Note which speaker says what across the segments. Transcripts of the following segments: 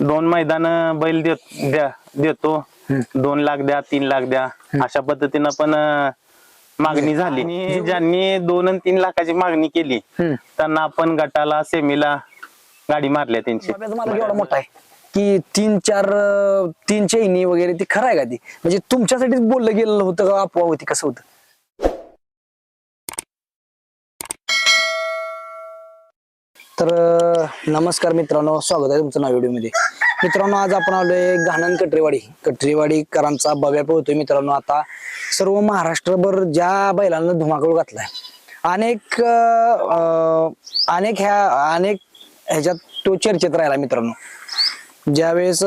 Speaker 1: दोन मैदान बैल देत द्या देतो. दोन लाख द्या तीन लाख द्या. अशा पद्धतीनं पण मागणी झाली. आणि ज्यांनी दोन आणि तीन लाखाची मागणी केली. त्यांना आपण गटाला सेमीला गाडी मारल्या त्यांची.
Speaker 2: एवढा मोठा आहे. की तीन चार अं, तीन चैनी वगैरे ती खरं आहे का ती? म्हणजे तुमच्यासाठीच बोललं गेलेलं होतं का अफवा होती? कसं होतं? तर नमस्कार मित्रांनो स्वागत आहे तुमचं नाव व्हिडिओमध्ये. मित्रांनो आज आपण आलोय घाणन कटरेवाडी. कटरेवाडीकरांचा बव्या पोहतोय मित्रांनो. आता सर्व महाराष्ट्रभर ज्या बैलांना धुमाकूळ घातलाय अनेक अनेक ह्या अनेक ह्याच्यात तो चर्चेत राहिला मित्रांनो. ज्यावेळेस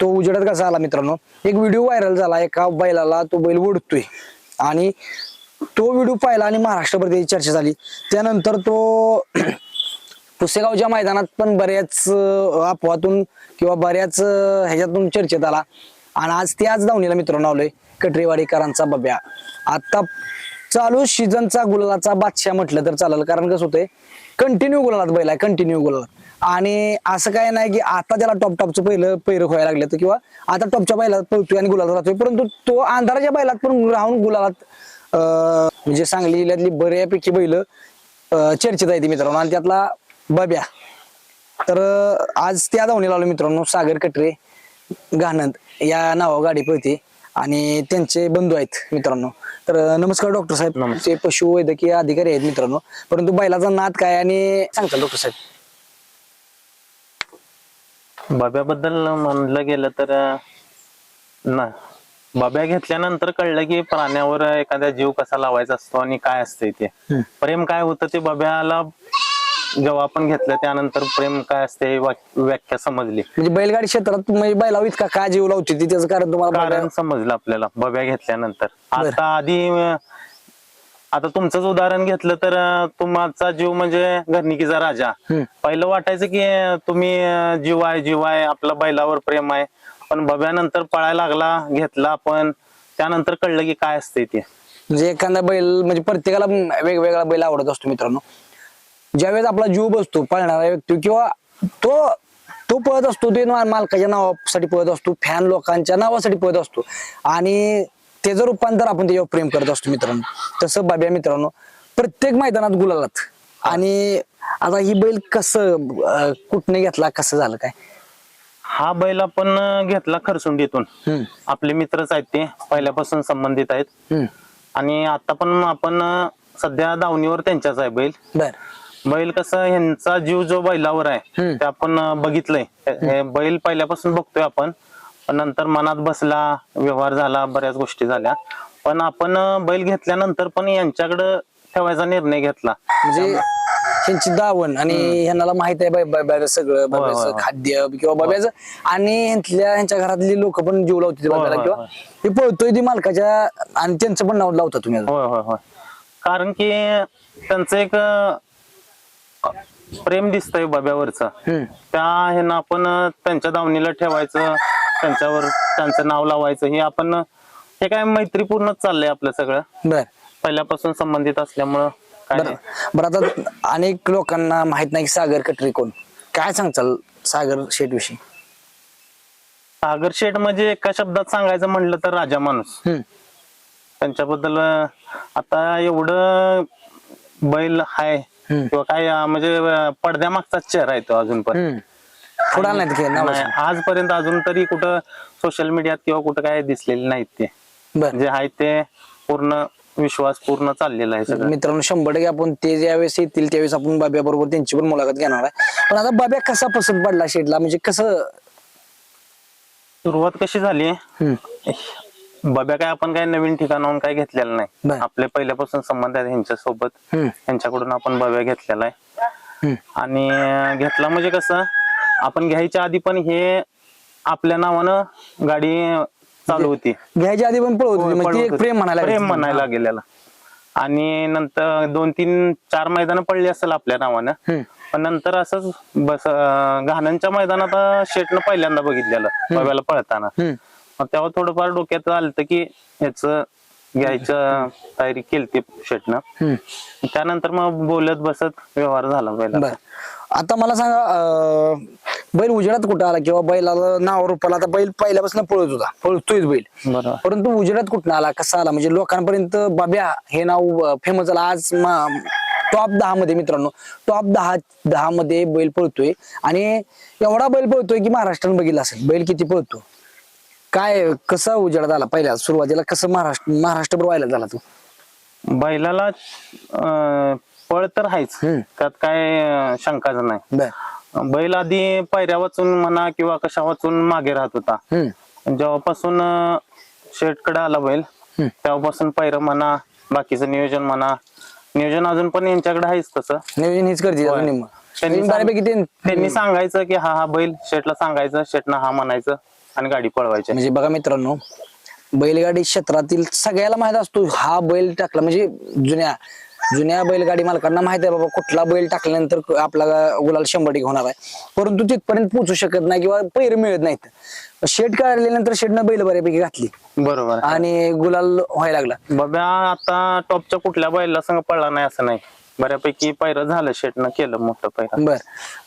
Speaker 2: तो उजेडात कसा आला मित्रांनो एक व्हिडिओ व्हायरल झाला. एका बैलाला तो बैल ओढतोय. आणि तो व्हिडिओ पाहिला आणि महाराष्ट्रभर त्याची चर्चा झाली. त्यानंतर तो पुसेगावच्या मैदानात पण बऱ्याच अं, अफवातून किंवा बऱ्याच ह्याच्यातून चर्चेत आला. आणि आज त्याच धावणीला मित्रांनो आलोय कटरेवाडीकरांचा बब्या. आता चालू सीझनचा गुलालाचा बादशाह म्हटलं तर चालेल कारण कसं होतंय कंटिन्यू गुलालात बैल आहे कंटिन्यू गुलालात आणि असं काय नाही की आता त्याला टॉप टॉपचं पहिलं पैर व्हायला लागलं तर किंवा आता टॉपच्या बैलात पळतोय आणि गुलालात राहतोय परंतु तो अंधाराच्या बैलात पण राहून गुलालात म्हणजे सांगली जिल्ह्यातली बऱ्यापैकी बैल चर्चेत आहे ती मित्रांनो. आणि त्यातला बब्या तर आज त्या धावणीला आलो मित्रांनो सागर कटरे गानंद या नावा गाडी पळते आणि त्यांचे बंधू आहेत मित्रांनो. तर नमस्कार डॉक्टर साहेब. ते पशु वैद्यकीय अधिकारी आहेत मित्रांनो. परंतु बैलाचा नाद काय आणि सांगता डॉक्टर साहेब.
Speaker 1: बाब्याबद्दल म्हणलं गेलं तर ना बाब्या घेतल्यानंतर कळलं की प्राण्यावर एखाद्या जीव कसा लावायचा असतो आणि काय असते ते. प्रेम काय होतं ते बाब्याला जेव्हा आपण घेतलं त्यानंतर प्रेम काय असते हे वाक- व्याख्या समजली.
Speaker 2: म्हणजे बैलगाडी क्षेत्रात म्हणजे बैलावर इतका काय जीव लावते ती? त्याचं कारण तुम्हाला
Speaker 1: कारण
Speaker 2: बघायला-
Speaker 1: समजलं आपल्याला बब्या घेतल्यानंतर. आता आधी अं, आता तुमचंच उदाहरण घेतलं तर अं, तुमचा जीव म्हणजे घरनिकीचा राजा.
Speaker 2: हम्म.
Speaker 1: पहिलं वाटायचं की अं, तुम्ही अं, जीव आहे जीव आहे आपला बैलावर प्रेम आहे. पण बब्यानंतर पळायला लागला घेतला आपण त्यानंतर कळलं की काय असते ते.
Speaker 2: म्हणजे एखादा बैल म्हणजे प्रत्येकाला वेगवेगळा बैल आवडत असतो मित्रांनो. ज्यावेळेस आपला जीव बसतो पळणारा व्यक्ती किंवा तो तो पळत असतो ते मालकाच्या नावासाठी पळत असतो फॅन लोकांच्या नावासाठी पळत असतो. आणि त्याचं रूपांतर आपण त्याच्यावर प्रेम करत असतो मित्रांनो. तसं बाब्या मित्रांनो प्रत्येक मैदानात गुलालात. आणि आता ही बैल कसं कुठने घेतला कसं झालं काय?
Speaker 1: हा बैल आपण घेतला खरसुंडीतून. आपले मित्रच आहेत ते पहिल्यापासून संबंधित आहेत. आणि आता पण आपण सध्या दावणीवर त्यांच्याच आहे बैल.
Speaker 2: बर.
Speaker 1: बैल कसं ह्यांचा जीव जो बैलावर आहे. ते आपण बघितलंय. हे बैल पहिल्यापासून बघतोय आपण पण नंतर मनात बसला व्यवहार झाला बऱ्याच गोष्टी झाल्या. पण आपण बैल घेतल्यानंतर पण यांच्याकडे ठेवायचा निर्णय घेतला.
Speaker 2: म्हणजे त्यांची दावण आणि ह्यांना माहीत आहे सगळं बाब्याचं. खाद्य किंवा बाब्याचं आणि ह्यांच्या ह्यांच्या घरातली लोक पण जीव लावते बाब्याला किंवा. ते पळतोय ती मालकाच्या आणि त्यांचं पण नाव लावता तुम्ही
Speaker 1: कारण की त्यांचं एक प्रेम दिसतंय बाब्यावरचं. त्या ह्यानं आपण अं, त्यांच्या दावणीला ठेवायचं त्यांच्यावर त्यांचं नाव लावायचं हे आपण हे काय मैत्रीपूर्णच चाललंय आपलं सगळं.
Speaker 2: बर.
Speaker 1: पहिल्यापासून संबंधित असल्यामुळं काय
Speaker 2: बर.
Speaker 1: नाही.
Speaker 2: बरं आता अनेक लोकांना माहीत नाही की सागर कटरी कोण? काय सांगचाल सागर शेठ विषयी
Speaker 1: सागर शेठ म्हणजे एका शब्दात सांगायचं म्हणलं तर राजा माणूस.
Speaker 2: हम्म.
Speaker 1: त्यांच्याबद्दल अं, आता एवढं बैल हाय. किंवा काय अं, म्हणजे अं, पडद्यामागचाच चेहरा आहे तो अजून पण
Speaker 2: हम्म. थोडा नाही ते नाव
Speaker 1: नाही, आजपर्यंत अजून तरी कुठं सोशल मीडियात किंवा कुठं काय दिसलेले नाहीत ते.
Speaker 2: बर.
Speaker 1: जे आहे ते पूर्ण विश्वास पूर्ण चाललेला आहे सगळं.
Speaker 2: मित्रांनो शंभर टक्के आपण ते ज्यावेळेस येतील त्यावेळेस आपण बाब्या बरोबर त्यांची पण मुलाखत घेणार आहे. पण आता बाब्या कसा पसंत पडला शेठला? म्हणजे कसं
Speaker 1: सुरुवात कशी झाली?
Speaker 2: हम्म.
Speaker 1: बाब्या काय आपण काय नवीन ठिकाणाहून काय घेतलेलं. नाही. आपले पहिल्यापासून संबंध आहेत ह्यांच्या सोबत
Speaker 2: हम्म.
Speaker 1: यांच्याकडून आपण बाब्या घेतलेला आहे.
Speaker 2: हम्म.
Speaker 1: आणि घेतला म्हणजे कसं आपण घ्यायच्या आधी पण हे आपल्या नावानं गाडी चालू होती.
Speaker 2: घ्यायच्या आधी पण पळवत होती. ती एक प्रेम म्हणायला
Speaker 1: प्रेम
Speaker 2: लागली.
Speaker 1: म्हणायला गेलेला आणि नंतर दोन तीन चार मैदान पडली असेल आपल्या नावानं.
Speaker 2: हम्म.
Speaker 1: पण नंतर असंच बस अं, घाणनच्या मैदानात शेटनं पहिल्यांदा बघितलेलं बाब्याला पळताना.
Speaker 2: हम्म.
Speaker 1: मग तेव्हा थोडंफार डोक्यात आलं की ह्याच घ्यायचं तयारी केली शेटनं.
Speaker 2: हम्म.
Speaker 1: त्यानंतर मग बोलत बसत व्यवहार झाला पहिला.
Speaker 2: बर. आता मला सांगा अं, बैल उजेडात कुठं आला किंवा बैलाला नाव रुपाला? आता बैल पहिल्यापासून पळत होता पळतोयच बैल.
Speaker 1: बरोबर.
Speaker 2: परंतु उजेडात कुठं आला? कसा आला? म्हणजे लोकांपर्यंत बाब्या हे नाव फेमस झालं. आज टॉप दहा मध्ये मित्रांनो टॉप दहा दहा मध्ये बैल पळतोय. आणि एवढा बैल पळतोय की महाराष्ट्रानं बघितलं असेल बैल किती पळतो? काय कसा उजेडात आला पहिल्या सुरुवातीला? कसं महाराष्ट्र महाराष्ट्रभर व्हायला झाला तू?
Speaker 1: बैलाला अं, पळ तर आहेच.
Speaker 2: हम्म.
Speaker 1: त्यात काय अं, शंकाच नाही.
Speaker 2: बर.
Speaker 1: बैल आधी पायऱ्या वाचून म्हणा किंवा कशा वाचून मागे राहत होता.
Speaker 2: हम्म.
Speaker 1: जेव्हापासून शेटकडे आला बैल
Speaker 2: हम्म.
Speaker 1: तेव्हापासून पायरं म्हणा बाकीचं नियोजन म्हणा. नियोजन अजून पण यांच्याकडे आहेच तसं.
Speaker 2: नियोजन हीच करते
Speaker 1: होय. त्यांनी
Speaker 2: त्यांनी बऱ्यापैकी ते
Speaker 1: त्यांनी सांगायचं की हा हा बैल शेटला सांगायचं शेटनं हा म्हणायचं. आणि गाडी पळवायची.
Speaker 2: म्हणजे बघा मित्रांनो बैलगाडी क्षेत्रातील सगळ्याला माहीत असतो हा बैल टाकला म्हणजे जुन्या जुन्या बैलगाडी मालकांना माहीत आहे बाबा कुठला बैल टाकल्यानंतर आपला गुलाल शंभर टक्के होणार आहे. परंतु तिथपर्यंत पोहोचू शकत नाही किंवा पैर मिळत नाहीत. शेट काढल्यानंतर शेटनं बैल बऱ्यापैकी घातली.
Speaker 1: बरोबर.
Speaker 2: आणि गुलाल व्हायला लागला.
Speaker 1: बाब्या आता टॉपच्या कुठल्या बैला संग पळला नाही असं नाही. बऱ्यापैकी पैर झालं शेटनं केलं मोठं पैर
Speaker 2: बर.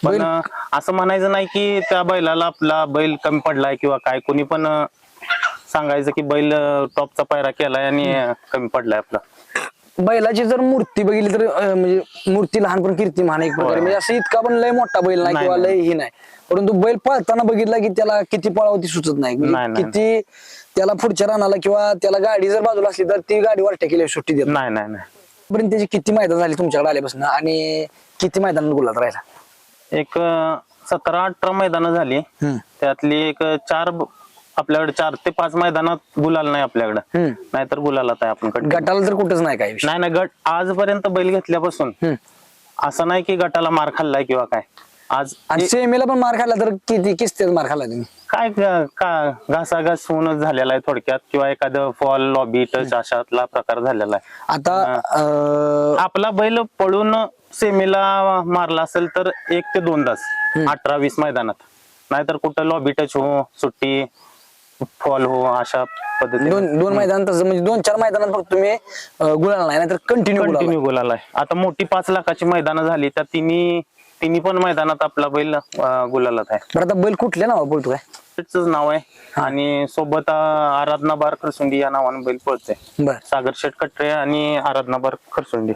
Speaker 1: पण
Speaker 2: बैल
Speaker 1: अं, असं म्हणायचं नाही की त्या बैलाला आपला बैल कमी पडलाय किंवा काय कोणी पण अं, सांगायचं की बैल अं, टॉपचा पायरा केलाय आणि अं, कमी पडलाय आपला.
Speaker 2: बैलाची जर मूर्ती बघितली तर अं, म्हणजे मूर्ती लहानपण कीर्तिमान एक प्रकारे.
Speaker 1: होय.
Speaker 2: म्हणजे असं इतका पण लय मोठा बैल नाही
Speaker 1: नाही,
Speaker 2: किंवा लय ही नाही. परंतु बैल पळताना बघितला की त्याला किती पळावं ती सुचत नाही. म्हणजे
Speaker 1: नाही, नाही.
Speaker 2: किती त्याला पुढच्या रानाला किंवा त्याला गाडी जर बाजूला असली तर ती गाडी वाटते केली सुट्टी देत
Speaker 1: नाही नाही नाही.
Speaker 2: पर्यंत त्याची किती मैदान झाली तुमच्याकडे आल्यापासून आणि किती मैदान गुलात राहिला
Speaker 1: एक सतरा अठरा मैदानं झाली
Speaker 2: हम्म.
Speaker 1: त्यातली एक चार ब- आपल्याकडे चार ते पाच मैदानात गुलाल नाही आपल्याकडे
Speaker 2: हम्म.
Speaker 1: नाहीतर गुलालात आहे आपण
Speaker 2: गटाला तर कुठंच नाही काय विषय
Speaker 1: नाही नाही गट आजपर्यंत बैल घेतल्यापासून
Speaker 2: हम्म.
Speaker 1: असं नाही की गटाला मार खाल्लाय किंवा काय आज
Speaker 2: आणि सेमीला पण मार खाल्ला तर किती किस्तीत मार खाल्ला तुम्ही?
Speaker 1: काय ग- का घासाघास होऊनच झालेला आहे थोडक्यात किंवा एखादं फॉल लॉबी टच अशातला प्रकार झालेला आहे.
Speaker 2: आता अं,
Speaker 1: आपला बैल पळून सेमीला मारला असेल तर एक ते दोन तास अठरा वीस मैदानात. नाहीतर कुठं लॉबी टच हो सुट्टी फॉल हो अशा पद्धतीने.
Speaker 2: दोन दोन मैदान तसं म्हणजे दोन चार मैदानात फक्त तुम्ही अं, गुलाल नाही नाहीतर कंटिन्यू
Speaker 1: कंटिन्यू गोलाला आहे. आता मोठी पाच लाखाची मैदानं झाली त्या तिन्ही तिन्ही पण मैदानात आपला बैल अं, गुलालात आहे.
Speaker 2: बरं आता बैल कुठल्या नाव बोलतो काय?
Speaker 1: त्याचंच नाव आहे. आणि सोबत अं, आराधना बार खरसुंडी या नावानं बैल पळते
Speaker 2: बर.
Speaker 1: सागर शेठ कटरे आणि आराधना बार खरसुंडी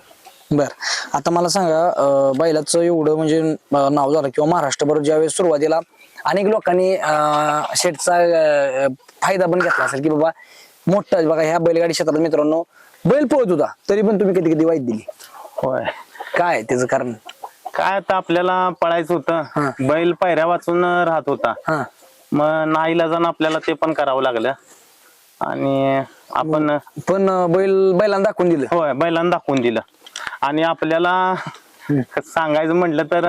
Speaker 2: बर. आता मला सांगा अं, बैलाचं एवढं म्हणजे अं, नाव झालं किंवा महाराष्ट्रभर ज्यावेळेस सुरुवातीला अनेक लोकांनी अं, शेटचा अं, फायदा पण घेतला असेल की बाबा मोठा बघा ह्या बैलगाडी क्षेत्रात मित्रांनो बैल पळत होता तरी पण तुम्ही कधी कधी वाईट दिली.
Speaker 1: होय.
Speaker 2: काय त्याचं कारण?
Speaker 1: काय आता आपल्याला पळायचं. होतं बैल पायऱ्या वाचून राहत होता. मग नाईला जाणं आपल्याला ते पण करावं लागलं. आणि आपण
Speaker 2: पण बैल बैलांना दाखवून दिलं.
Speaker 1: होय बैलांना दाखवून दिलं. आणि आपल्याला सांगायचं म्हटलं तर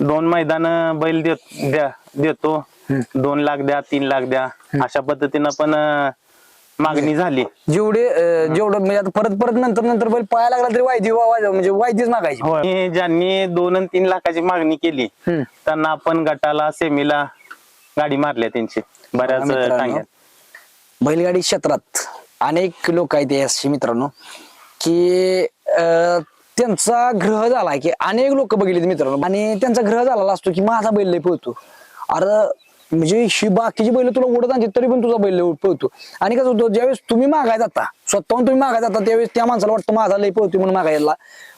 Speaker 1: दोन मैदान बैल देत दोन लाख द्या तीन लाख द्या. अशा पद्धतीनं पण मागणी झाली.
Speaker 2: जेवढे अं, जेवढं म्हणजे आता परत परत नंतर नंतर बैल पळायला लागला तरी वायदी वा- म्हणजे वायदीच मागायची.
Speaker 1: होय. आणि ज्यांनी दोन आणि तीन लाखाची मागणी केली
Speaker 2: हम्म.
Speaker 1: त्यांना आपण गटाला सेमीला गाडी मारल्या त्यांची. बऱ्याच
Speaker 2: मित्रांनो,
Speaker 1: टांग्यात
Speaker 2: बैलगाडी क्षेत्रात अनेक लोक आहेत अशी मित्रांनो की अं, त्यांचा ग्रह झाला की अनेक लोक बघितले मित्रांनो. आणि त्यांचा ग्रह झालेला असतो की माझा बैल लय पळतो. अरे म्हणजे ही बाकीची बैल तुला ओढत आणते तरी पण तुझा बैल पळतो. आणि कसं होतं ज्यावेळेस तुम्ही मागाय जाता स्वतःहून तुम्ही मागाय जाता त्यावेळेस त्या माणसाला वाटतं माझा लय पळतो म्हणून मागायला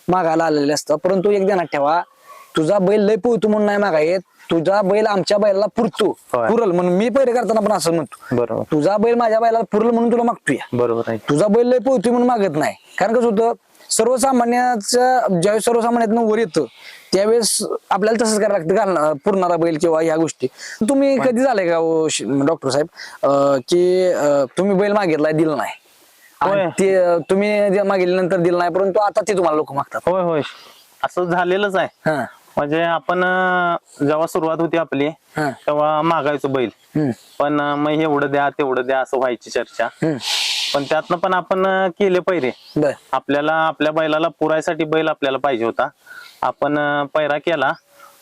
Speaker 2: मागायला आलेले असतं परंतु एक ध्यानात ठेवा तुझा बैल लय पळतो म्हणून नाही मागायत तुझा बैल आमच्या बैलाला पुरतो. पुरल म्हणून मी पहिले करताना पण असं म्हणतो.
Speaker 1: बरोबर.
Speaker 2: तुझा बैल माझ्या बैलाला पुरल म्हणून तुला मागतोय.
Speaker 1: बरोबर आहे.
Speaker 2: तुझा बैल लय पोहतोय म्हणून मागत नाही. कारण कसं होतं सर्वसामान्याचं ज्यावेळेस सर्वसामान्यातनं वर येतं त्यावेळेस आपल्याला तसंच करायला लागतं घालणं पुरणारा बैल किंवा ह्या गोष्टी. तुम्ही कधी झालंय का डॉक्टर साहेब अं, की अं, तुम्ही बैल मागितलाय दिलं नाही? आणि
Speaker 1: होय.
Speaker 2: ते अं, तुम्ही जे मागितल्यानंतर दिलं नाही परंतु आता ते तुम्हाला लोक मागतात.
Speaker 1: होय होय. असं झालेलंच आहे.
Speaker 2: हा.
Speaker 1: म्हणजे आपण अं, जेव्हा सुरुवात होती आपली
Speaker 2: हा.
Speaker 1: तेव्हा मागायचो बैल.
Speaker 2: हम्म,
Speaker 1: पण अं, मग एवढं द्या तेवढं द्या असं व्हायची चर्चा.
Speaker 2: हम्म.
Speaker 1: पण त्यातनं पण आपण अं, केले पहिले
Speaker 2: बर.
Speaker 1: आपल्याला आपल्या बैलाला पुरायसाठी बैल आपल्याला पाहिजे होता. आपण पैरा केला.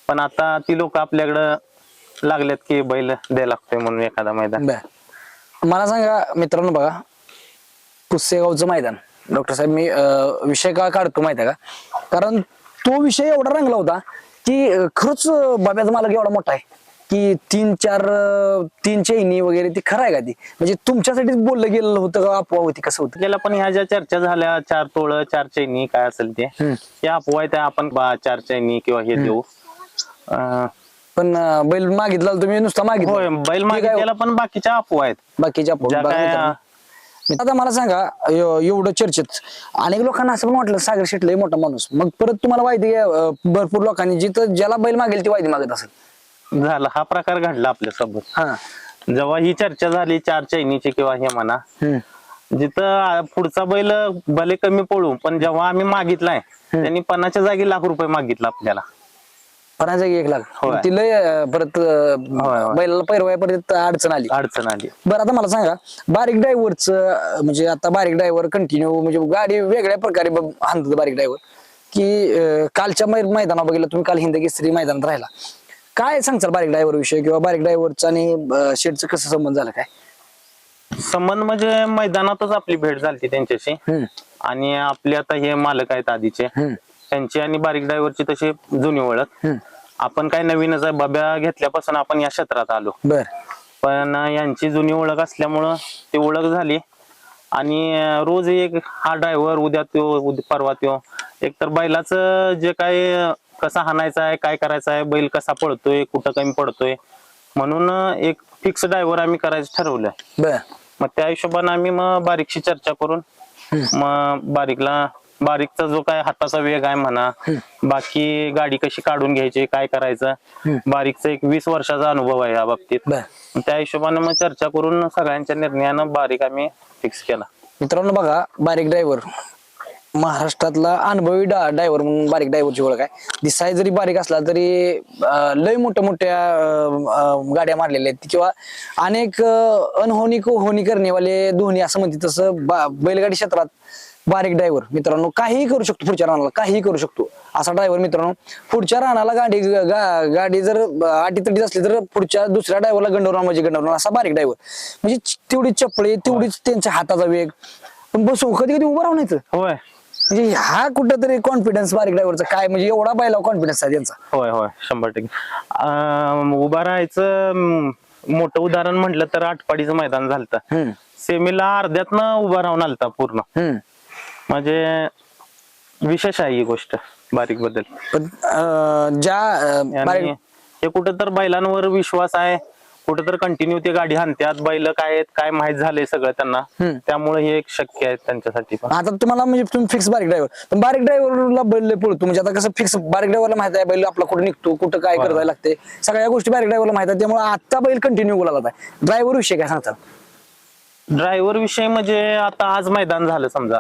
Speaker 1: पण आता ती लोक आपल्याकडं लागलेत की बैल द्यायला लागतोय म्हणून एखादा मैदान.
Speaker 2: बर. मला सांगा मित्रांनो बघा पुसेगावचं मैदान. डॉक्टर साहेब मी अं, विषय का काढतो माहिती आहे का? कारण तो विषय एवढा रंगला होता की अं, खरंच बाब्याचा मालक एवढा मोठा आहे. की तीन चार अं, तीन चैनी वगैरे ती खरं आहे का ती? म्हणजे तुमच्यासाठीच बोललं गेलेलं होतं का अफवा होती? कसं होतं?
Speaker 1: गेला पण ह्या ज्या चर्चा झाल्या चार तोळ चार चैनी काय असेल ते हे अफवा आहे त्या आपण बा चार चैनी किंवा हे देऊ. अं,
Speaker 2: पण अं, बैल मागितला तुम्ही नुसता
Speaker 1: होय
Speaker 2: मागितलं
Speaker 1: बैल मागितलेला पण बाकीच्या अफवा आहेत.
Speaker 2: बाकीच्या
Speaker 1: ज्या
Speaker 2: बघा
Speaker 1: काय
Speaker 2: मित्रांनो. आता मला सांगा एव- एवढं चर्चेत अनेक लोकांना असं पण वाटलं सागर शेट लय मोठा माणूस. मग परत तुम्हाला माहिती अं, भरपूर लोकांनी जिथं ज्याला बैल मागेल ती वायदी मागत असेल.
Speaker 1: झाला. हा प्रकार घडला आपल्यासोबत
Speaker 2: हा.
Speaker 1: जेव्हा ही चर्चा झाली चार चैनीची किंवा हे म्हणा
Speaker 2: हम्म.
Speaker 1: जिथं आ, पुढचा बैल भले कमी पळू पण जेव्हा आम्ही मागितलाय त्यांनी पन्नासच्या जागी लाख रुपये मागितला आपल्याला.
Speaker 2: पन्नास जागी एक लाख.
Speaker 1: होय.
Speaker 2: ती लय अं, परत अं,
Speaker 1: होय, होय.
Speaker 2: बैलाला पैरवाय परत अडचण आली.
Speaker 1: अडचण आली.
Speaker 2: बरं आता मला सांगा बारीक ड्रायव्हरच म्हणजे आता बारीक ड्रायव्हर कंटिन्यू म्हणजे गाडी वेगळ्या प्रकारे ब- हाणतात बारीक ड्रायव्हर की अं, कालच्या मै- मैदानावर बघितलं तुम्ही काल हिंद केसरी मैदानात राहिला. काय सांगचाल बारीक ड्रायव्हर विषय किंवा बारीक ड्रायव्हरचा आणि शेडचं कसं संबंध झाला काय?
Speaker 1: संबंध म्हणजे मैदानातच आपली भेट झाली त्यांच्याशी.
Speaker 2: हम्म,
Speaker 1: आणि आपले आता हे मालक आहेत आधीचे.
Speaker 2: हम्म,
Speaker 1: त्यांची आणि बारीक ड्रायव्हरची तशी जुनी ओळख.
Speaker 2: हम्म.
Speaker 1: आपण काय नवीनच आहे बाब्या घेतल्यापासून आपण या क्षेत्रात आलो.
Speaker 2: बर.
Speaker 1: पण यांची जुनी ओळख असल्यामुळं ती ओळख झाली. आणि अं, रोज एक हा ड्रायव्हर उद्या त्यो उद्या परवा त्यो एक तर बैलाचं जे काय अं, कसा हाणायचा आहे काय करायचं आहे बैल कसा पळतोय कुठं कमी पडतोय. म्हणून एक फिक्स ड्रायव्हर आम्ही करायचं ठरवलंय.
Speaker 2: बर.
Speaker 1: मग त्या हिशोबाने आम्ही मग बारीकशी चर्चा करून मग बारीकला बारीकचा जो काय हाताचा वेग आहे म्हणा बाकी गाडी कशी काढून घ्यायची काय करायचं बारीकचा एक वीस वर्षाचा अनुभव आहे या बाबतीत. त्या हिशोबाने मग चर्चा करून सगळ्यांच्या निर्णयानं बारीक आम्ही फिक्स केला.
Speaker 2: मित्रांनो बघा बारीक ड्रायव्हर महाराष्ट्रातला अनुभवी डायव्हर म्हणून बारीक डायव्हरची ओळख आहे. दिसाय जरी बारीक असला तरी अं, लय मोठ्या मोठ्या अं, गाड्या मारलेल्या आहेत. किंवा अनेक अं, अनहोनी को होनी करणेवाले धोनी असं म्हणते तसं बा- बैलगाडी क्षेत्रात बारीक ड्रायव्हर. मित्रांनो काहीही करू शकतो पुढच्या रानाला काहीही करू शकतो. असा ड्रायव्हर मित्रांनो पुढच्या रानाला गाडी गा- गाडी जर अटीतटीत असली तर पुढच्या दुसऱ्या ड्रायव्हरला गंडवणार म्हणजे गंडवणार असा बारीक ड्रायव्हर. म्हणजे तेवढी चपळे तेवढीच त्यांच्या हाताचा वेग. पण बसू कधी कधी उभं राहून येतं
Speaker 1: होय.
Speaker 2: म्हणजे हा कुठंतरी कॉन्फिडन्स बारीक ड्रायव्हरचा काय? म्हणजे एवढा बायला कॉन्फिडन्स आहे त्यांचा.
Speaker 1: होय होय. शंभर टक्के. अं, उभा राहायचं अं, मोठं उदाहरण म्हटलं तर आटपाडीचं मैदान झालं
Speaker 2: हम्म.
Speaker 1: सेमीला अर्ध्यातनं उभा राहून आलता पूर्ण.
Speaker 2: हम्म.
Speaker 1: म्हणजे विशेष आहे ही गोष्ट बारीकबद्दल
Speaker 2: पण अं, ज्या अं,
Speaker 1: आणि
Speaker 2: बारीक
Speaker 1: हे कुठं तर बैलांवर विश्वास आहे. कुठं तर कंटिन्यू ते गाडी हाणत्यात बैल काय आहेत काय माहीत झालंय सगळं त्यांना. त्यामुळे हे एक शक्य आहे त्यांच्यासाठी पण.
Speaker 2: आता तुम्हाला म्हणजे तुम्ही फिक्स बारीक ड्रायव्हर पण बारीक ड्रायव्हरला बैल लय पळतो. म्हणजे आता कसं फिक्स बारीक ड्रायव्हरला माहीत आहे बैल आपला कुठे निघतो कुठं काय करायला लागते. सगळ्या गोष्टी बारीक ड्रायव्हरला माहीत आहे त्यामुळे आता बैल कंटिन्यू बोलायला आहे ड्रायव्हर विषय काय सांगतात
Speaker 1: ड्रायव्हर विषय म्हणजे आता आज मैदान झालं समजा.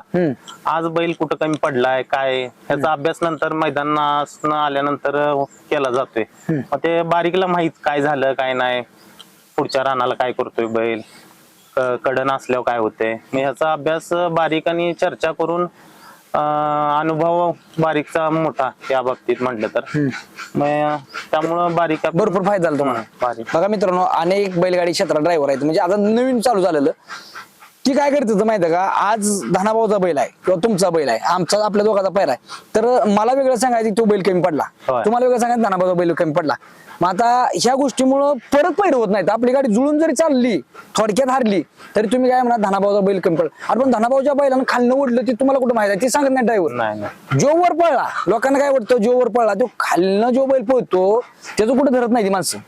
Speaker 1: आज बैल कुठं कमी पडलाय काय? ह्याचा अभ्यास नंतर मैदानात आल्यानंतर केला जातोय. मग ते बारीकला माहीत काय झालं काय नाही. पुढच्या रानाला काय करतोय बैल? कडन असल्यावर काय होतंय? मग ह्याचा अभ्यास बारीक आणि चर्चा करून अनुभव बारीकचा मोठा त्या बाबतीत म्हटलं तर. मग त्यामुळं बारीक
Speaker 2: भरपूर फायदा झाला तुम्हाला.
Speaker 1: बारीक.
Speaker 2: बघा मित्रांनो अनेक बैलगाडी क्षेत्रात ड्रायव्हर आहेत. म्हणजे आता नवीन चालू झालेलं. ती काय करते होतं माहिती आहे का? आज धनाभाऊचा बैल आहे किंवा तुमचा बैल आहे आमचा आपल्या दोघाचा पैर आहे. तर मला वेगळं सांगायचं की तो बैल कमी पडला. तुम्हाला वेगळं सांगायचं धनाभाऊचा बैल कमी पडला. मग आता ह्या गोष्टीमुळं परत पैर होत नाहीत. आपली गाडी जुळून जरी चालली थोडक्यात हारली तरी तुम्ही काय म्हणा धनाभाऊचा बैल कमी पडला. अरे पण धनाभाऊच्या बैलानं खालनं ओढलं ते तुम्हाला कुठं माहिती आहे? ते सांगत नाही ड्रायव्हर
Speaker 1: नाही नाही.
Speaker 2: जो वर पळला लोकांना काय वाटतं? जो वर पळला तो खालनं जो बैल पळतो त्याचं कुठं धरत नाही ती माणसं.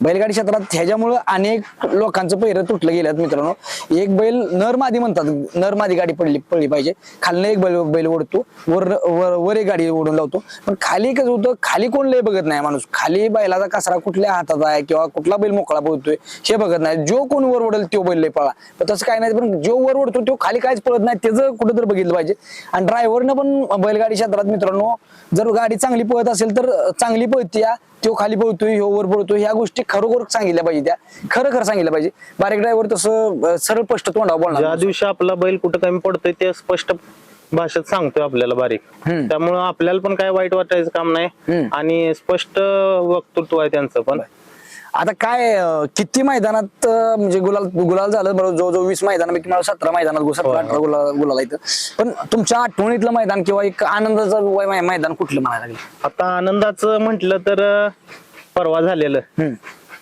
Speaker 2: बैलगाडी क्षेत्रात ह्याच्यामुळं अनेक लोकांचं पहिरं तुटलं गेल्यात मित्रांनो. एक बैल नर मादी म्हणतात नर मादी गाडी पडली पडली पाहिजे. खालनं एक बैल बैल ओढतो वर वर वर एक गाडी ओढून लावतो. पण खाली कसं होतं खाली कोण लय बघत नाही माणूस? खाली बैलाचा कचरा कुठल्या हातात आहे किंवा कुठला बैल मोकळा बोलतोय हे बघत नाही. जो कोण वर ओढेल तो बैल लय पळा. पण तसं काय नाही पण जो वर ओढतो तो खाली काहीच पळत नाही त्याचं कुठं तर बघितलं पाहिजे. आणि ड्रायव्हरनं पण बैलगाडी क्षेत्रात मित्रांनो जर गाडी चांगली पळत असेल तर चांगली पळते तो खाली पळतोय ह्यो वर पळतोय ह्या गोष्टी खरोखर सांगितल्या पाहिजे त्या. खरं खरं सांगितलं पाहिजे. बारीक ड्रायव्हर तसं अं, सरळ स्पष्ट तोंडावर
Speaker 1: ज्या
Speaker 2: बोलणार
Speaker 1: दिवशी आपला बैल कुठं कमी पडतोय ते स्पष्ट भाषेत सांगतोय आपल्याला बारीक.
Speaker 2: हम्म.
Speaker 1: त्यामुळं आपल्याला पण काय वाईट वाटायचं काम नाही.
Speaker 2: हम्म.
Speaker 1: आणि स्पष्ट वक्तृत्व आहे त्यांचं पण.
Speaker 2: आता काय अं, किती मैदानात अं, म्हणजे गुलाल गुलाल झालं बरोबर जवळजवळ वीस मैदानापैकी मला सतरा मैदानात गो- सतरा अठरा गुलाल गुलाल इथं पण तुमच्या आठवणीतलं मैदान किंवा एक आनंदाचं वय- मैदान कुठलं म्हणायला लागलं?
Speaker 1: आता आनंदाचं म्हटलं तर अं, परवा झालेलं.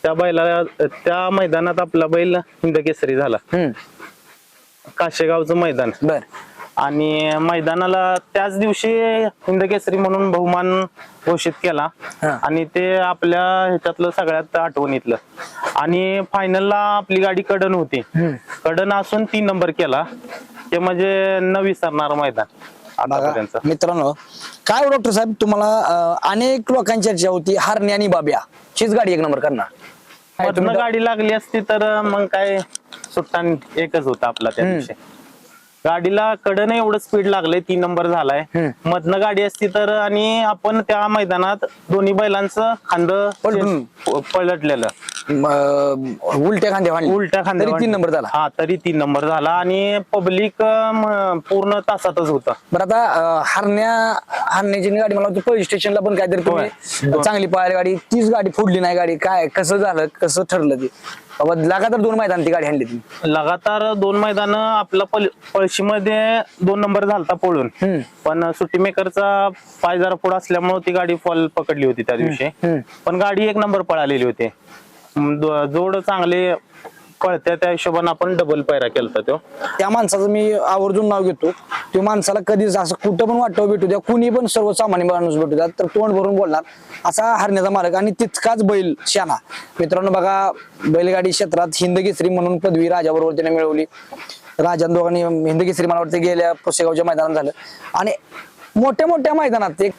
Speaker 1: त्या बैला त्या मैदानात आपला बैल हिंद केसरी झाला.
Speaker 2: हम्म.
Speaker 1: काशेगावचं मैदान.
Speaker 2: बर.
Speaker 1: आणि मैदानाला त्याच दिवशी हिंद केसरी म्हणून बहुमान घोषित केला.
Speaker 2: हा.
Speaker 1: आणि ते आपल्या ह्याच्यातलं सगळ्यात आठवणीतलं आणि फायनलला आपली गाडी कडन होती. कडन असून तीन नंबर केला. ते म्हणजे न विसरणार मैदान.
Speaker 2: बघा
Speaker 1: आतापर्यंत
Speaker 2: मित्रांनो काय हो डॉक्टर साहेब? तुम्हाला अं, अनेक लोकांची चर्चा होती. हरणे आणि बाब्या. हीच गाडी एक नंबर करणार. काय
Speaker 1: मधनं
Speaker 2: तुम्ही-
Speaker 1: गाडी लागली असती तर मग काय सुट्टा एकच होता आपला त्या दिवशी. गाडीला कडन एवढं स्पीड लागलंय तीन नंबर झालाय. मधनं गाडी असती तर आणि आपण त्या मैदानात दोन्ही बैलांचं खांद. पलटलेलं
Speaker 2: अं, उलट्या खांद्या
Speaker 1: उलट्या खांद्या
Speaker 2: तरी तीन नंबर झाला.
Speaker 1: हा तरी तीन नंबर झाला आणि पब्लिक पूर्ण तासातच होतं.
Speaker 2: बरं आता अं, हरण्या हरण्याची गाडी मला वाटतं पोलीस स्टेशनला पण काहीतरी
Speaker 1: होय.
Speaker 2: चांगली पळाली गाडी. तीच गाडी फोडली नाही गाडी. काय कसं झालं कसं ठरलं ते? बाबा लगातार दोन मैदान ती गाडी आणली तुम्ही.
Speaker 1: लगातार दोन मैदान आपला पल पळशीमध्ये दोन नंबर झालता पळून.
Speaker 2: हम्म.
Speaker 1: पण सुट्टी मेकरचा पाय जरा पुढे असल्यामुळे ती गाडी फॉल पकडली होती त्या दिवशी.
Speaker 2: हम्म.
Speaker 1: पण गाडी एक नंबर पळालेली होती. जोड चांगले पळत्या त्या हिशोबाने आपण डबल पायरा केलता तो
Speaker 2: त्या माणसाचं मी आवर्जून नाव घेतो. त्या माणसाला कधीच असं कुठं पण वाटतं भेटू द्या कुणी पण सर्वसामान्य माणूस भेटू द्या तर तोंड भरून बोलणार. असा हरण्याचा मार्ग आणि तितकाच बैल शाना. मित्रांनो बघा बैलगाडी क्षेत्रात हिंदकेसरी म्हणून पदवी राजाबरोबर त्याने मिळवली. राजा दोघांनी हिंदकेसरी मला वाटतं गेल्या पुसेगावच्या मैदानात झालं. आणि मोठ्या मोठ्या मैदानात एक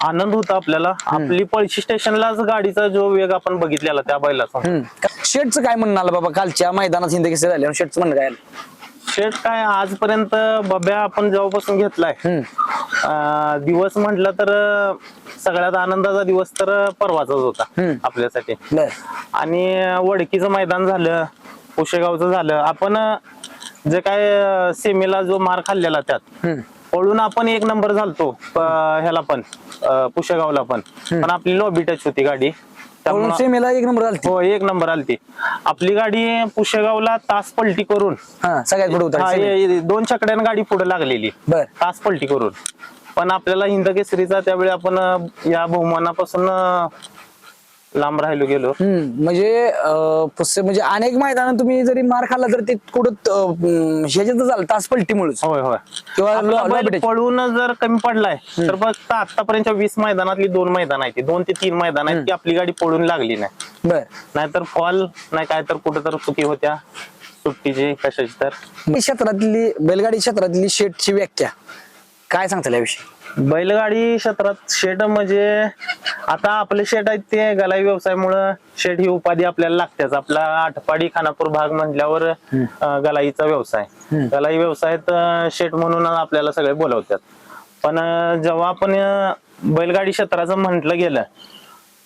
Speaker 1: आनंद होता आपल्याला. आपली पळशी स्टेशनलाच गाडीचा जो वेग आपण बघितलेला त्या बैलाचा.
Speaker 2: शेटचं काय म्हणणं आलं बाबा? कालच्या मैदानात हिंद केसरी झाले शेटचं म्हणणं काय आलं?
Speaker 1: शेट काय आजपर्यंत बब्या आपण जेव्हापासून घेतलाय. अं, दिवस म्हटलं तर सगळ्यात आनंदाचा दिवस तर परवाचाच होता. आपल्यासाठी.
Speaker 2: बर.
Speaker 1: आणि वडकीचं मैदान झालं पुशेगावचं झालं. आपण जे काय सेमीला जो मार खाल्लेला त्यात
Speaker 2: हम्म.
Speaker 1: पळून आपण एक नंबर झालतो प- ह्याला पण अं, पुशेगावला पण. पण आपली लॉबी टच होती गाडी. त्यामुळं
Speaker 2: सेमीला एक नंबर झाली
Speaker 1: हो एक नंबर आलती. आपली गाडी पुशेगावला तास पलटी करून.
Speaker 2: हा सगळ्यात पुढे
Speaker 1: हा, दोन चकड्यानं गाडी पुढे लागलेली.
Speaker 2: बर.
Speaker 1: तास पलटी करून. पण आपल्याला हिंद केसरीचा त्यावेळी आपण अं, या बहुमानापासून अं, लांब राहिलो गेलो.
Speaker 2: हम्म, म्हणजे अं, म्हणजे अनेक मैदान तुम्ही जरी मार खाल्ला तर ते कुठं ह्याच्यात झालं तास पलटीमुळेच
Speaker 1: होय होय.
Speaker 2: किंवा
Speaker 1: आपला
Speaker 2: लॉ-
Speaker 1: बैल
Speaker 2: लॉबी टच.
Speaker 1: पळून जर कमी पडलाय तर फक्त आतापर्यंत वीस मैदानातली दोन मैदान आहेत दोन ते तीन मैदान आहेत की आपली गाडी पळून लागली नाही.
Speaker 2: बर.
Speaker 1: नाहीतर फॉल नाही काय तर कुठं तर चुकी होत्या. सुट्टीची कशाची तर.
Speaker 2: ही क्षेत्रातली बैलगाडी क्षेत्रातली शेटची व्याख्या. काय सांगता याविषयी?
Speaker 1: बैलगाडी क्षेत्रात शेड म्हणजे आता आपले शेड आहेत ते गलाई व्यवसायामुळं शेड ही उपाधी आपल्याला लागतेच. आपला आठपाडी खानापूर भाग म्हटल्यावर गलाईचा व्यवसाय. गलाई व्यवसायात शेड म्हणून आपल्याला सगळे बोलवतात. पण जेव्हा आपण बैलगाडी क्षेत्राचं म्हटलं गेलं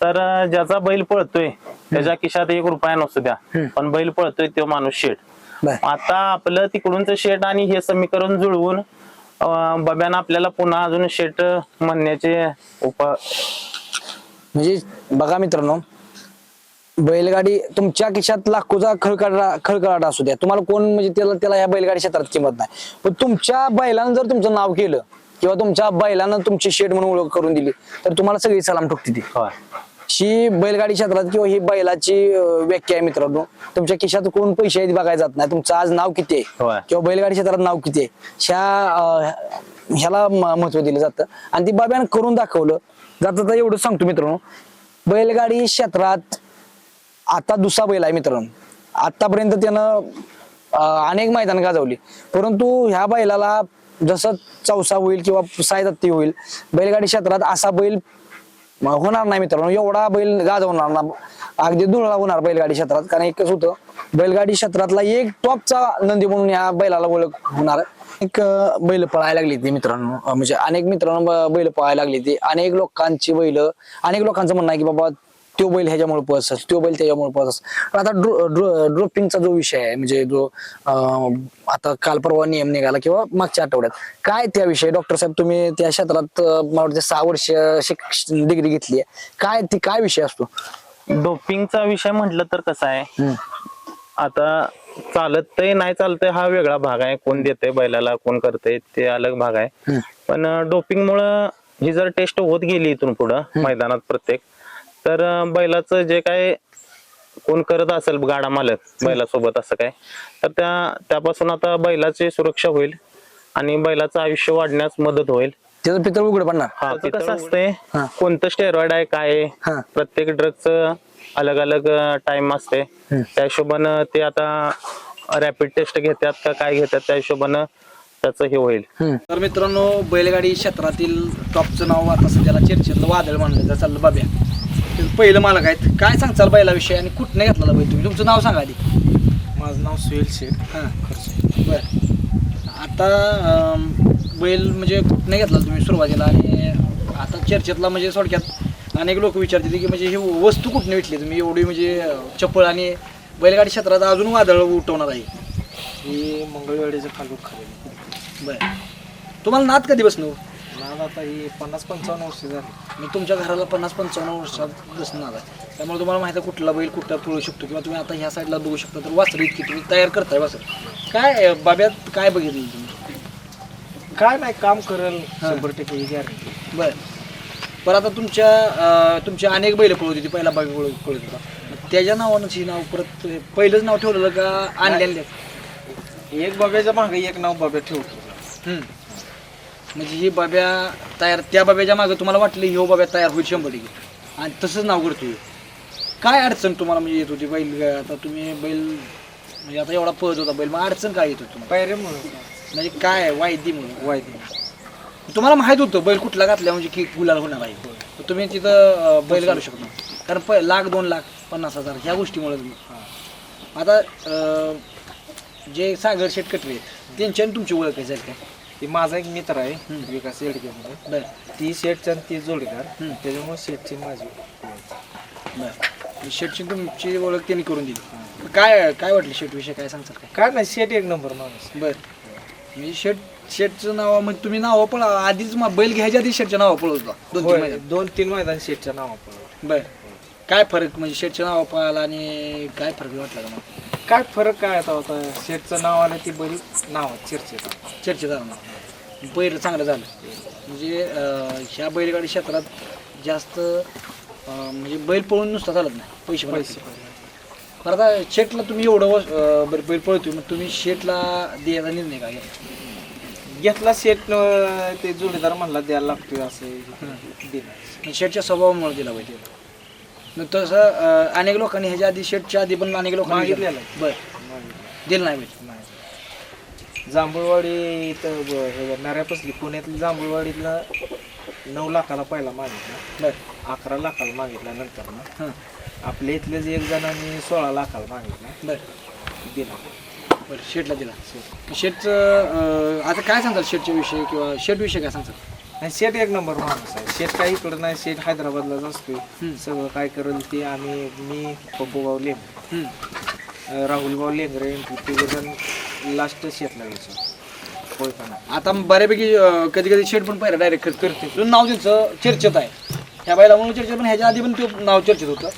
Speaker 1: तर ज्याचा बैल पळतोय त्याच्या खिशात एक रुपया नसू द्या. पण बैल पळतोय तो माणूस शेड आता आपलं तिकडूनच शेट आणि हे समीकरण जुळवून बब्यानं आपल्याला पुन्हा अजून शेट म्हणण्याचे उप
Speaker 2: म्हणजे बघा मित्रांनो बैलगाडी तुमच्या खिशात लाखोचा खळखळा खळखळाट असू द्या. तुम्हाला कोण म्हणजे त्याला त्याला या बैलगाडी क्षेत्रात किंमत नाही. पण तुमच्या बैलानं जर तुमचं नाव केलं किंवा तुमच्या बैलानं तुमची शेड म्हणून ओळख करून दिली तर तुम्हाला सगळी सलाम ठोकते ती. ही बैलगाडी क्षेत्रात किंवा ही बैलाची व्याख्या आहे मित्रांनो. तुमच्या खिशात कोण पैसे आहेत बघायला जात नाही. तुमचं आज नाव किती आहे. किंवा बैलगाडी क्षेत्रात नाव किती आहे? ह्या ह्याला महत्त्व दिलं जातं. आणि ती बाब्यानं करून दाखवलं. जाता तर एवढं सांगतो मित्रांनो. बैलगाडी क्षेत्रात आता दुसरा बैल आहे मित्रांनो. आतापर्यंत त्यानं अनेक मैदान गाजवली. परंतु ह्या बैलाला जसं चौसा होईल किंवा सायदत्ती होईल बैलगाडी क्षेत्रात असा बैल मग होणार नाही मित्रांनो. एवढा बैल गाजवणार ना अगदी धुळला होणार बैलगाडी क्षेत्रात. कारण एकच होतं बैलगाडी क्षेत्रातला एक टॉपचा नंदी म्हणून या बैलाला ओळख होणार. एक बैल पळायला लागली ती मित्रांनो. म्हणजे अनेक मित्रांनो बैल पळायला लागली ती. अनेक लोकांची बैल अनेक लोकांचं म्हणणं आहे की बाबा तो बैल ह्याच्यामुळे पळस तो बैल त्याच्यामुळे पळस पण आता ड्रो ड्रो ड्रोपिंगचा जो विषय आहे म्हणजे जो आता काल परवा नियम निघाला किंवा मागच्या आठवड्यात काय त्याविषयी डॉक्टर साहेब तुम्ही त्या क्षेत्रात मला वाटतं सहा वर्ष डिग्री घेतली आहे. काय ती काय विषय असतो?
Speaker 1: डोपिंगचा विषय म्हटलं तर कसा आहे. आता चालतंय नाही चालतंय हा वेगळा भाग आहे. कोण देतंय बैलाला कोण करतंय ते अलग भाग आहे. पण डोपिंग मुळे ही जर टेस्ट होत गेली इथून पुढं मैदानात प्रत्येक तर अं, बैलाचं जे काय कोण करत असेल गाडा मालक बैलासोबत असं काय तर त्या त्यापासून आता बैलाची सुरक्षा होईल आणि बैलाचं आयुष्य वाढण्यास मदत होईल.
Speaker 2: त्याचं पितळ उघड पडणार.
Speaker 1: हा ते कसं असतंय?
Speaker 2: हा.
Speaker 1: कोणतं स्टेरॉइड आहे काय आहे?
Speaker 2: हा.
Speaker 1: प्रत्येक ड्रगचं अलग अलग टाइम असते. त्या हिशोबानं ते आता रॅपिड टेस्ट घेतात का काय घेतात त्या हिशोबानं त्याचं हे होईल.
Speaker 2: तर मित्रांनो बैलगाडी क्षेत्रातील टॉपचं नाव आता सध्याला चर्चेतलं वादळ मानलं जातं चाललं बाब्या पहिलं मालक आहेत. काय सांगचाल बैलाविषयी आणि कुठनं घेतला बैल तुम्ही? तुमचं नाव सांगा आधी.
Speaker 3: माझं नाव सुहेल शेख
Speaker 2: हां. बर. आता अं, बैल म्हणजे कुठनं घेतला तुम्ही सुरुवातीला? आणि आता चर्चेतला म्हणजे थोडक्यात अनेक लोक विचारतील की म्हणजे ही वस्तू कुठनं भेटली तुम्ही? एवढी म्हणजे अं, चप्पल आणि बैलगाडी क्षेत्रात अजून वादळ उठवणार आहे.
Speaker 3: ही मंगळवेडीचं फालूक खरेदी
Speaker 2: बर. तुम्हाला नाद कधी बसणं
Speaker 3: नाद आता ही पन्नास पंचावन्न वर्ष झाली.
Speaker 2: मी तुमच्या घराला पन्नास पंचावन्न वर्षात बसणं आला त्यामुळे तुम्हाला माहिती आहे कुठला बैल कुठला पळू शकतो किंवा तुम्ही आता ह्या साईडला बघू शकता तर वासर इतकी तुम्ही तयार करताय वासर. काय बाब्यात काय बघितलं तुम्ही?
Speaker 3: काय नाही काम करेल शंभर टक्के ही
Speaker 2: बर. पण आता तुमच्या अं, तुमची अनेक बैल पळत होती पहिला बाग पळत पळत होता मग त्याच्या नावानं ही नाव परत पहिलंच नाव ठेवलेलं का आणलेलं?
Speaker 3: एक बाब्याच्या मागे एक नाव बाब्या ठेवतो.
Speaker 2: हम्म. म्हणजे ही बाब्या तयार त्या बाब्याच्या मागे तुम्हाला वाटलं ही हो बाब्या तयार होईल शंभर टक्के. आणि तसंच नाव करतोय काय अडचण तुम्हाला म्हणजे येत होती? बैल आता तुम्ही बैल म्हणजे आता एवढा पळत होता बैल मग अडचण काय येत होती तुम्हाला?
Speaker 3: पायऱ्यामुळे
Speaker 2: म्हणजे काय वायदी म्हणून.
Speaker 3: वायदे.
Speaker 2: तुम्हाला माहीत होतं बैल कुठला घातल्या म्हणजे की गुलाल होणार आहे? तर तुम्ही तिथं अं, बैल घालू शकता. कारण प लाख दोन लाख पन्नास हजार ह्या गोष्टीमुळे तुम्ही. आता अं, जे सागर शेटकटरे आहेत त्यांची आणि तुमची ओळख आहे जाईल काय
Speaker 3: ती माझा एक मित्र आहे. विकास येडगे म्हणून
Speaker 2: बरं.
Speaker 3: ती शेटची आणि ती जोडीदार.
Speaker 2: हम्म.
Speaker 3: त्याच्यामुळे शेटची माझी.
Speaker 2: बरं. शेटची तुमची ओळख त्यांनी करून दिली. काय काय वाटलं शेट विषय? काय सांगतात काय?
Speaker 3: काय नाही शेट एक नंबर माणूस.
Speaker 2: बर. म्हणजे शेट शेटचं नाव म्हणजे तुम्ही नाव पण आधीच मा- बैल घ्यायच्या आधी शेटच्या नाव पळत होता दोन तीन
Speaker 3: होय,
Speaker 2: महिन्यात
Speaker 3: दोन तीन मैदान शेटच्या नावावर
Speaker 2: बर. काय फरक? म्हणजे शेटच्या नाव पळाला आणि काय फरक वाटला का मग
Speaker 3: काय फरक काय आता होता शेटचं नाव आलं ती बैल नावात चर्चेत आलं.
Speaker 2: चर्चेत नाव बैल चांगलं झालं म्हणजे अं, ह्या बैलगाडी क्षेत्रात जास्त अं, म्हणजे बैल पळून नुसता चालत नाही पैसे पण
Speaker 3: पैसे.
Speaker 2: बरं आता शेटला तुम्ही एवढं वर्ष- अं, बरं बैल पळतोय मग तुम्ही शेटला द्यायचा निर्णय काय घेतला?
Speaker 3: घेतला शेट ते जोडीदार म्हणला द्यायला लागतोय असं दिलं
Speaker 2: म्हणजे शेटच्या स्वभावामुळे दिला पाहिजे मग तसं अनेक लोकांनी ह्याच्या आधी शेटच्या आधी पण अनेक लोकांनी
Speaker 3: मागितलेलं
Speaker 2: विचारलं. बरं. दिलं नाही पाहिजे
Speaker 3: नाही. जांभूळवाडी इथं ब- हे नऱ्यापसली पुण्यातली जांभूळवाडीतला नऊ लाखाला पहिला मागितला.
Speaker 2: बरं.
Speaker 3: अकरा लाखाला मागितला नंतर ना.
Speaker 2: हां.
Speaker 3: आपल्या इथलेच एक जणांनी सोळा लाखाला मागितला.
Speaker 2: बरं.
Speaker 3: दिला.
Speaker 2: बरं शेटला दिला. शेटचं अं, आता काय सांगतात शेटच्या विषयी किंवा शेट विषयी काय सांगतात?
Speaker 3: आणि शेट एक नंबर माणूस आहे. शेट काही इकडं नाही शेट हैदराबादलाच
Speaker 2: हम्म.
Speaker 3: सगळं काय करेल ते आम्ही मी पप्पूभाऊ लेंगरे.
Speaker 2: हम्म.
Speaker 3: अं, राहुलभाऊ लेंगरे तिघजण लास्ट शेटला घ्यायचो होय पण
Speaker 2: आता बऱ्यापैकी कधी कधी शेट पण पहिला डायरेक्ट करते. तो नाव त्यांचं चर्चेत आहे. ह्या बैला म्हणून चर्चेत पण ह्याच्या आधी पण ते नाव चर्चेत होतं.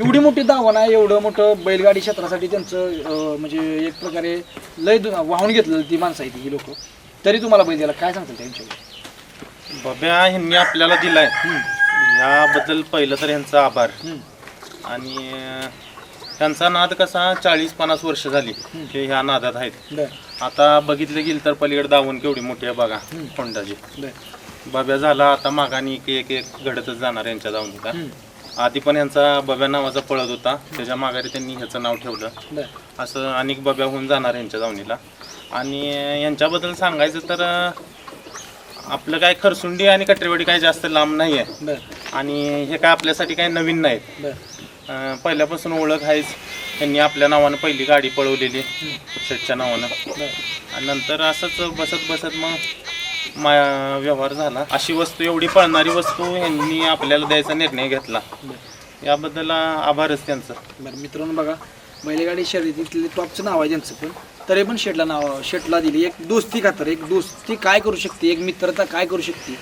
Speaker 2: एवढी मोठी दावण आहे एवढं मोठं बैलगाडी क्षेत्रासाठी त्यांचं म्हणजे एक प्रकारे लय वाहून घेतलं ती माणसं आहे ती ही लोक. तरी तुम्हाला बैल द्यायला काय सांगतात त्यांच्यावर?
Speaker 1: बब्या ह्यांनी आपल्याला दिलाय. ह्याबद्दल पहिलं तर ह्यांचं आभार. आणि त्यांचा नाद कसा? चाळीस पन्नास वर्ष झाली ते ह्या नादात आहेत. आता बघितलं गेलं तर पलीकडे दावून केवढी मोठी आहे बघा
Speaker 2: बर.
Speaker 1: बब्या झाला आता मागानी एक एक एक घडतच जाणार यांच्या दावणीला. आधी पण यांचा बब्या नावाचा पळत होता. त्याच्या माघारी त्यांनी ह्याचं नाव ठेवलं. असं अनेक बब्या होऊन जाणार यांच्या दावणीला. आणि यांच्याबद्दल सांगायचं तर आपलं काय खरसुंडी आणि कटरेवाडी काय जास्त लांब नाही आहे आणि हे काय आपल्यासाठी काय नवीन नाहीत. अं, पहिल्यापासून ओळख आहेच. त्यांनी आपल्या नावानं पहिली गाडी पळवलेली शेटच्या नावानं. आणि नंतर असंच बसत बसत मग मा व्यवहार झाला. अशी वस्तू एवढी पळणारी वस्तू यांनी आपल्याला द्यायचा निर्णय घेतला. याबद्दल आभारच त्यांचं.
Speaker 2: बरं मित्रांनो बघा बैलगाडी शर्यतीतले टॉपचं नाव आहे त्यांचं पण. तरी पण शेटला नाव शेटला दिली. एक दोस्ती खातर एक दोस्ती काय करू शकते? एक मित्रता काय करू शकते?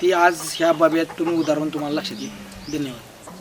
Speaker 2: ती आज ह्या बाब्यातून उदाहरण तुम्हाला लक्षात येईल. धन्यवाद.